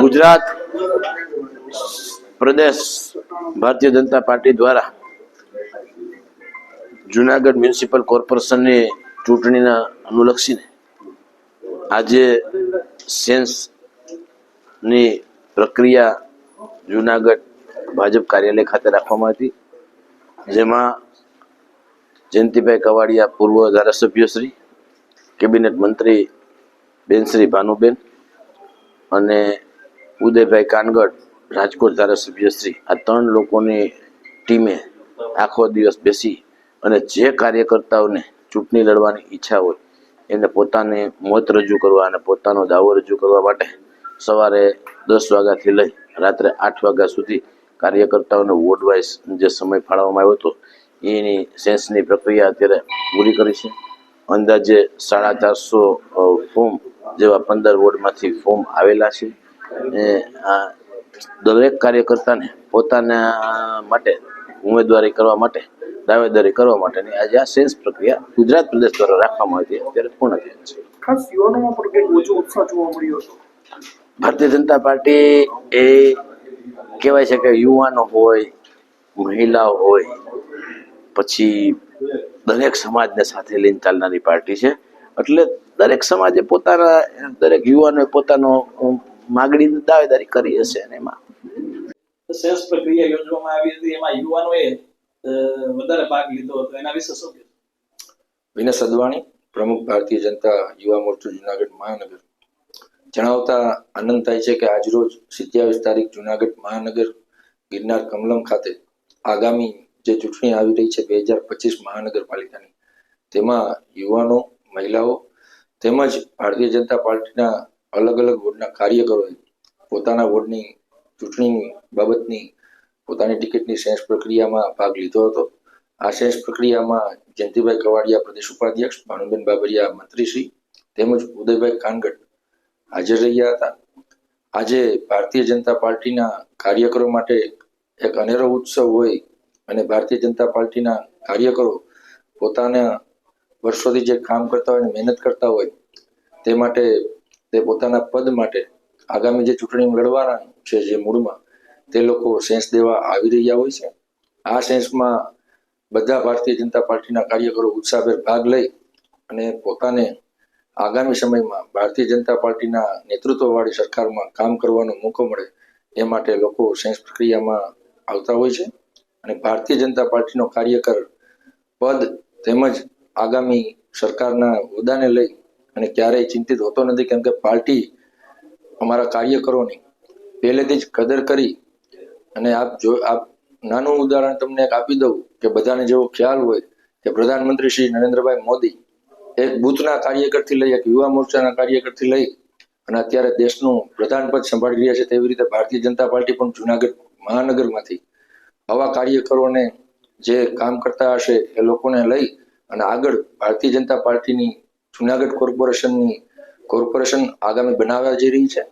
ગુજરાત પ્રદેશ Bharatiya Janata party દ્વારા Junagadh municipal કોર્પોરેશનની ચૂંટણીના અનુલક્ષીને આજે સેન્સની પ્રક્રિયા જુનાગઢ ભાજપ કાર્યાલય ખાતે રાખવામાં હતી, જેમાં જયંતિભાઈ કવાડિયા પૂર્વ ધારાસભ્ય શ્રી કેબિનેટ મંત્રી બેન શ્રી ભાનુબેન અને ઉદયભાઈ કાનગડ, રાજકોટ ધારાસભ્ય શ્રી. આ ત્રણ લોકોની ટીમે આખો દિવસ બેસી અને જે કાર્યકર્તાઓને ચૂંટણી લડવાની ઈચ્છા હોય, એને પોતાને મત રજૂ કરવા અને પોતાનો દાવો રજૂ કરવા માટે સવારે દસ વાગ્યાથી લઈ રાત્રે આઠ વાગ્યા સુધી કાર્યકર્તાઓને વોર્ડ વાઇઝ જે સમય ફાળવવામાં આવ્યો હતો, એની સેન્સની પ્રક્રિયા અત્યારે પૂરી કરી છે. અંદાજે સાડા ચારસો ફોર્મ જેવા પંદર વોર્ડમાંથી ફોર્મ આવેલા છે. આ દરેક કાર્યકર્તાને પોતાના માટે ઉમેદવારી કરવા માટે દાવેદારી કરવા માટેની આજે આ સેન્સ પ્રક્રિયા ગુજરાત પ્રદેશ દ્વારા રાખવામાં આવી હતી. અત્યારે પૂર્ણ થઈ છે. ખાસ યુવાનોમાં પણ કંઈક ઓછો ઉત્સાહ જોવા મળ્યો હતો ભારતીય જનતા પાર્ટી એ કહેવાય છે કે યુવાનો હોય મહિલાઓ હોય પછી દરેક સમાજને સાથે લઈને ચાલનારી પાર્ટી છે. એટલે દરેક સમાજે પોતાના દરેક યુવાનોએ પોતાનો માગણી દાવેદારી કરી હશે અને એમાં. સેલ્સ પ્રક્રિયા યોજવામાં આવી હતી. એમાં યુવાનોએ વધારે ભાગ લીધો હતો. એના વિશે શું કહેશો? વિનસ અદવાણી પ્રમુખ ભારતીય જનતા યુવા મોરચો જુનાગઢ મહાનગર. જણાવતા આનંદ થાય છે કે આજરોજ સિત્યાવીસ તારીખ જુનાગઢ મહાનગર ગિરનાર કમલમ ખાતે આગામી જે ચૂંટણી આવી રહી છે બે હજાર પચીસ મહાનગરપાલિકાની તેમાં યુવાનો મહિલાઓ તેમજ ભારતીય જનતા પાર્ટીના અલગ અલગ વોર્ડના કાર્યકરોએ પોતાના વોર્ડની ચૂંટણી બાબતની પોતાની ટિકિટની સેન્સ પ્રક્રિયામાં ભાગ લીધો હતો. આ સેન્સ પ્રક્રિયામાં જયંતિભાઈ કવાડિયા પ્રદેશ ઉપાધ્યક્ષ, ભાનુબેન બાબરિયા મંત્રીશ્રી તેમજ ઉદયભાઈ કાનગટ હાજર રહ્યા હતા. આજે ભારતીય જનતા પાર્ટીના કાર્યકરો માટે એક અનેરો ઉત્સવ હોય અને ભારતીય જનતા પાર્ટીના કાર્યકરો પોતાના વર્ષોથી જે કામ કરતા હોય મહેનત કરતા હોય, તે માટે, તે પોતાના પદ માટે આગામી જે ચૂંટણી લડવાના છે જે મૂળમાં, તે લોકો સેન્સ દેવા આવી રહ્યા હોય છે. આ સેન્સમાં બધા ભારતીય જનતા પાર્ટીના કાર્યકરો ઉત્સાહભેર ભાગ લઈ અને પોતાને આગામી સમયમાં ભારતીય જનતા પાર્ટીના નેતૃત્વવાળી સરકારમાં કામ કરવાનો મોકો મળે, એ માટે લોકો સેન્સ પ્રક્રિયામાં આવતા હોય છે. અને ભારતીય જનતા પાર્ટીનો કાર્યકર પદ તેમજ આગામી સરકારના હોદ્દાને લઈ અને ક્યારેય ચિંતિત હોતો નથી, કેમ કે પાર્ટી અમારા કાર્યકરોની પહેલેથી જ કદર કરી અને આપ જો, આપ નાનું ઉદાહરણ તમને એક આપી દઉં કે બધાને જેવો ખ્યાલ હોય કે પ્રધાનમંત્રી શ્રી નરેન્દ્રભાઈ મોદી એક બૂથના કાર્યકરથી લઈ, એક યુવા મોરચાના કાર્યકરથી લઈ અને અત્યારે દેશનું પ્રધાન પદ સંભાળી રહ્યા છે તેવી રીતે ભારતીય જનતા પાર્ટી પણ જુનાગઢ મહાનગરમાંથી આવા કાર્યકરોને જે કામ કરતા હશે એ લોકોને લઈ અને આગળ ભારતીય જનતા પાર્ટીની જુનાગઢ કોર્પોરેશનની કોર્પોરેશન આગામી બનાવવા જઈ રહી છે.